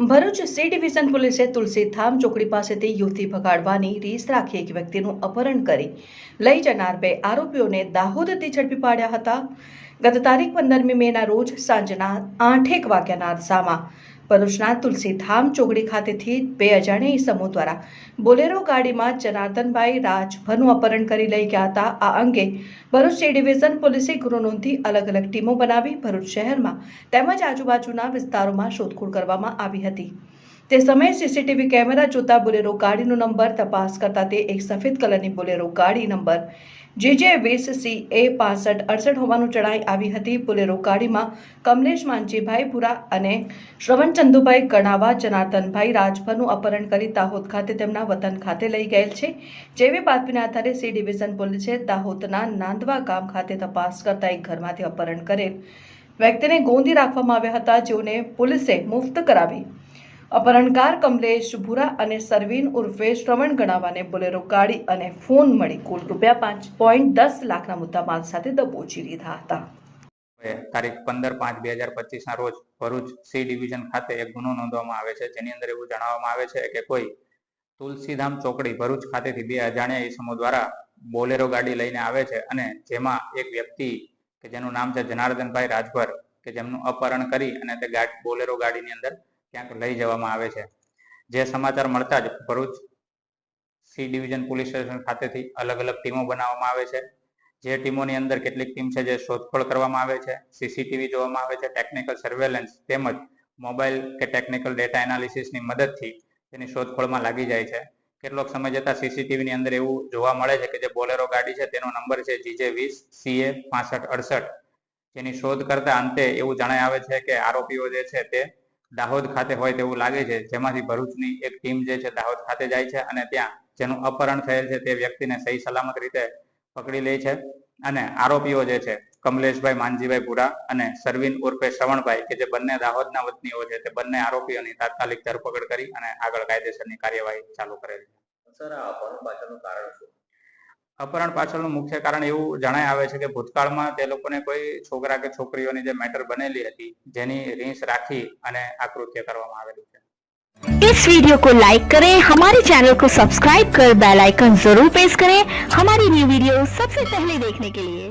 Bharuch C division પોલીસે તુલસીધામ ચોકડી પાસેથી યુવતી ભગાડવાની રીસ રાખી એક વ્યક્તિનું અપહરણ કરી લઈ જનાર બે આરોપીઓને દાહોદથી ઝડપી પાડ્યા હતા. ગત તારીખ પંદરમી મેના રોજ સાંજના આઠેક વાગ્યાના અરસામાં ભરૂચના તુલસીધામ ચોકડી ખાતેથી બે અજાણ્યા ઇસમો દ્વારા બોલેરો ગાડીમાં જનાર્દનભાઈ રાજભરનું અપહરણ કરી લઈ ગયા હતા. આ અંગે ભરૂચ સી ડિવિઝન પોલીસે ગુનો નોંધી અલગ અલગ ટીમો બનાવી ભરૂચ શહેરમાં તેમજ આજુબાજુના વિસ્તારોમાં શોધખોળ કરવામાં આવી હતી. તે સમયે સીસીટીવી કેમેરા જોતા બોલેરો ગાડીનો નંબર તપાસ કરતા તે એક સફેદ કલરની બોલેરો ગાડી નંબર જેજે વીસ સી એ પાસઠ અડસઠ હોવાનું જણાઈ આવી હતી. બોલેરો ગાડીમાં કમલેશ માનજીભાઈ પુરા અને શ્રવણ ચંદુભાઈ ગણાવા જનાર્દનભાઈ રાજભરનું અપહરણ કરી દાહોદ ખાતે તેમના વતન ખાતે લઈ ગયેલ છે. જેવી બાતમીના આધારે સી ડિવિઝન પોલીસે દાહોદના નાંદવા ગામ ખાતે તપાસ કરતા એક ઘરમાંથી અપહરણ કરેલ વ્યક્તિને ગોંધી રાખવામાં આવ્યા હતા. જેઓને પોલીસે મુક્ત કરાવી અપહરણકાર કમલેશ ભુરા અને સરવીન ઉર્ફે શ્રવણ ગણાવાને બોલેરો ગાડી અને ફોન મળી કુલ રૂપિયા પાંચ પોઈન્ટ દસ લાખના મુદ્દામાલ સાથે દબોચી લીધા હતા. તારીખ પંદર પાંચ બે હજાર પચીસના રોજ ભરૂચ સી ડિવિઝન ખાતે એક ગુનો નોંધવામાં આવે છે. જેની અંદર એવું જણાવવામાં આવે છે કે કોઈ તુલસીધામ ચોકડી ભરૂચ ખાતેથી બે અજાણ્યા ઈસમો દ્વારા બોલેરો ગાડી લઈને આવે છે અને જેમાં એક વ્યક્તિ કે જેનું નામ છે જનાર્દનભાઈ રાજભર કે જેમનું અપહરણ કરી અને તે ગાડી બોલેરો ગાડીની અંદર ક્યાંક લઈ જવામાં આવે છે. જે સમાચાર મળતા જ Bharuch C division police station ખાતેથી અલગ અલગ ટીમો બનાવવામાં આવે છે. જે ટીમોની અંદર કેટલીક ટીમ છે જે શોધખોળ કરવામાં આવે છે સીસીટીવી જોવામાં આવે છે ટેકનિકલ સર્વેલન્સ તેમજ મોબાઈલ કે ટેકનિકલ ડેટા એનાલિસિસની મદદથી તેની શોધખોળમાં લાગી જાય છે. કેટલોક સમય જતા સીસીટીવીની અંદર એવું જોવા મળે છે કે જે બોલેરો ગાડી છે તેનો નંબર છે જીજે વીસ, સીએ પાસઠ અડસઠ. જેની શોધ કરતા અંતે એવું જણાય આવે છે કે આરોપીઓ જે છે તે દાહોદ ખાતે હોય તેવું લાગે છે. જેમાંથી ભરૂચની એક ટીમ જે છે દાહોદ ખાતે જાય છે અને ત્યાં જેનું અપહરણ થયેલ છે તે વ્યક્તિને સહી સલામત રીતે પકડી લે છે. અને આરોપીઓ જે છે, કમલેશભાઈ માનજીભાઈ પુરા અને સરવીન ઉર્ફે શ્રવણભાઈ, કે જે બંને દાહોદના વતનીઓ છે, તે બંને આરોપીઓની તાત્કાલિક ધરપકડ કરી અને આગળ કાયદેસરની કાર્યવાહી ચાલુ કરેલી છે. સર, આ પાછળનું કારણ શું? અપહરણ પાછળનું મુખ્ય કારણ એવું જણાય આવે છે કે ભૂતકાળમાં તે લોકોને કોઈ છોકરા કે છોકરીઓની જે મેટર બનેલી હતી જેની રીસ રાખી અને આ કૃત્ય કરવામાં આવેલું છે इस वीडियो को लाइक करें हमारे चैनल को सब्सक्राइब कर बेल आइकन जरूर प्रेस करें हमारी न्यू वीडियो सबसे पहले देखने के लिए